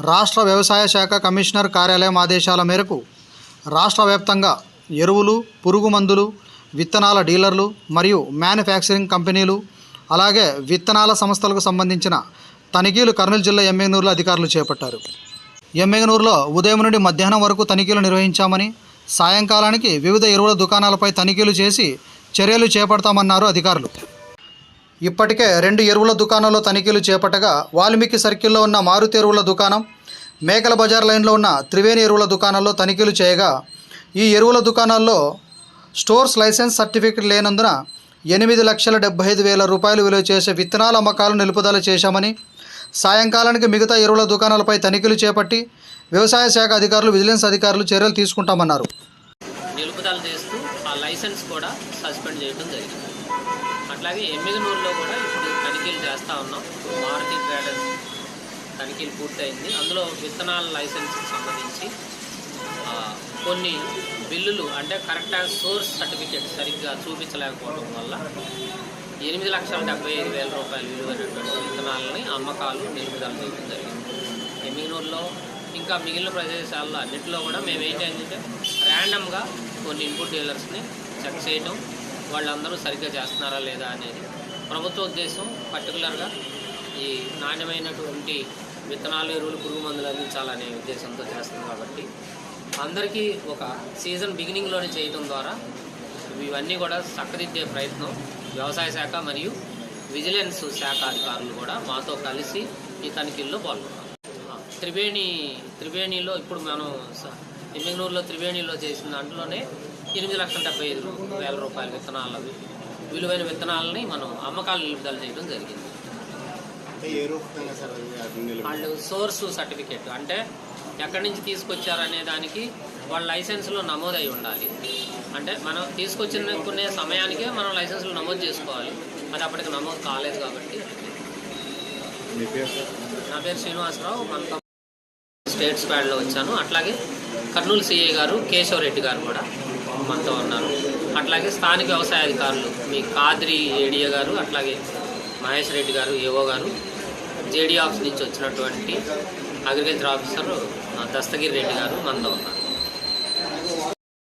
రాష్ట్ర వ్యవసాయ శాఖ కమిషనర్ కార్యాలయం ఆదేశాల మేరకు రాష్ట్ర వ్యాప్తంగా ఎరువులు పురుగు మందులు విత్తనాల డీలర్లు మరియు మ్యానుఫ్యాక్చరింగ్ కంపెనీలు అలాగే విత్తనాల సంస్థలకు సంబంధించిన తనిఖీలు కర్నూలు జిల్లా ఎమ్మెగనూరులో అధికారులు చేపట్టారు. ఎమ్మెగనూరులో ఉదయం నుండి మధ్యాహ్నం వరకు తనిఖీలు నిర్వహించామని సాయంకాలానికి వివిధ ఎరువుల దుకాణాలపై తనిఖీలు చేసి చర్యలు చేపడతామన్నారు అధికారులు. ఇప్పటికే రెండు ఎరువుల దుకాణాల్లో తనిఖీలు చేపట్టగా వాల్మీకి సర్కిల్లో ఉన్న మారుతి ఎరువుల దుకాణం మేకల బజార్ లైన్లో ఉన్న త్రివేణి ఎరువుల దుకాణాల్లో తనిఖీలు చేయగా ఈ ఎరువుల దుకాణాల్లో స్టోర్స్ లైసెన్స్ సర్టిఫికెట్ లేనందున ఎనిమిది లక్షల డెబ్బై ఐదు వేల రూపాయలు విలువ చేసే విత్తనాల అమ్మకాలు నిలుపుదల చేశామని సాయంకాలానికి మిగతా ఎరువుల దుకాణాలపై తనిఖీలు చేపట్టి వ్యవసాయ శాఖ అధికారులు విజిలెన్స్ అధికారులు చర్యలు తీసుకుంటామన్నారు. లైసెన్స్ కూడా సస్పెండ్ చేయడం జరిగింది. అట్లాగే ఎమ్మిగనూరులో కూడా ఇప్పుడు తనిఖీలు చేస్తూ ఉన్నాం. మారుతి ట్రేడర్స్ తనిఖీలు పూర్తయింది. అందులో విత్తనాల లైసెన్స్కి సంబంధించి కొన్ని బిల్లులు అంటే కరెక్ట్గా సోర్స్ సర్టిఫికేట్ సరిగ్గా చూపించలేకపోవడం వల్ల ఎనిమిది లక్షల డెబ్బై ఐదు వేల రూపాయలు విలువైనటువంటి విత్తనాలని అమ్మకాలు నిలుపుదల చేయడం జరిగింది. ఎమ్మిగనూరులో ఇంకా మిగిలిన ప్రదేశాల్లో అన్నింటిలో కూడా మేము ఏంటంటే ర్యాండమ్గా కొన్ని ఇన్పుట్ డీలర్స్ని చెక్ చేయటం వాళ్ళందరూ సరిగ్గా చేస్తున్నారా లేదా అనేది. ప్రభుత్వ ఉద్దేశం పర్టికులర్గా ఈ నాణ్యమైనటువంటి విత్తనాలు ఎరువులు పురుగు మందులు అందించాలనే ఉద్దేశంతో చేస్తుంది కాబట్టి అందరికీ ఒక సీజన్ బిగినింగ్లోనే చేయడం ద్వారా ఇవన్నీ కూడా చక్కదిద్దే ప్రయత్నం వ్యవసాయ శాఖ మరియు విజిలెన్స్ శాఖ అధికారులు కూడా మాతో కలిసి ఈ తనిఖీల్లో పాల్గొన్నారు త్రివేణి త్రివేణిలో ఇప్పుడు మనం ఎమ్మిగనూరులో త్రివేణిలో చేసిన దాంట్లోనే ఎనిమిది లక్షల డెబ్బై ఐదు వేల రూపాయల విత్తనాలు విలువైన విత్తనాలని మనం అమ్మకాలు నిలుపుదల చేయడం జరిగింది. వాళ్ళు సోర్స్ సర్టిఫికేట్. అంటే ఎక్కడి నుంచి తీసుకొచ్చారనే దానికి వాళ్ళ లైసెన్స్లో నమోదై ఉండాలి. అంటే మనం తీసుకొచ్చిన సమయానికే మనం లైసెన్స్లో నమోదు చేసుకోవాలి. అది అప్పటికి నమోదు కాలేదు కాబట్టి. నా పేరు శ్రీనివాసరావు. మనతో స్టేట్ స్క్వాడ్లో వచ్చాను. అట్లాగే కర్నూలు సిఐ గారు కేశవ్ రెడ్డి గారు కూడా. మనతో ఉన్నారు. అట్లాగే స్థానిక వ్యవసాయ అధికారులు మీ కాద్రి ఏడియా గారు అట్లాగే మహేష్ రెడ్డి గారు ఏవో గారు జేడీ ఆఫీస్ నుంచి వచ్చినటువంటి అగ్రికల్చర్ ఆఫీసర్ దస్తగిరి రెడ్డి గారు మనతో ఉన్నారు.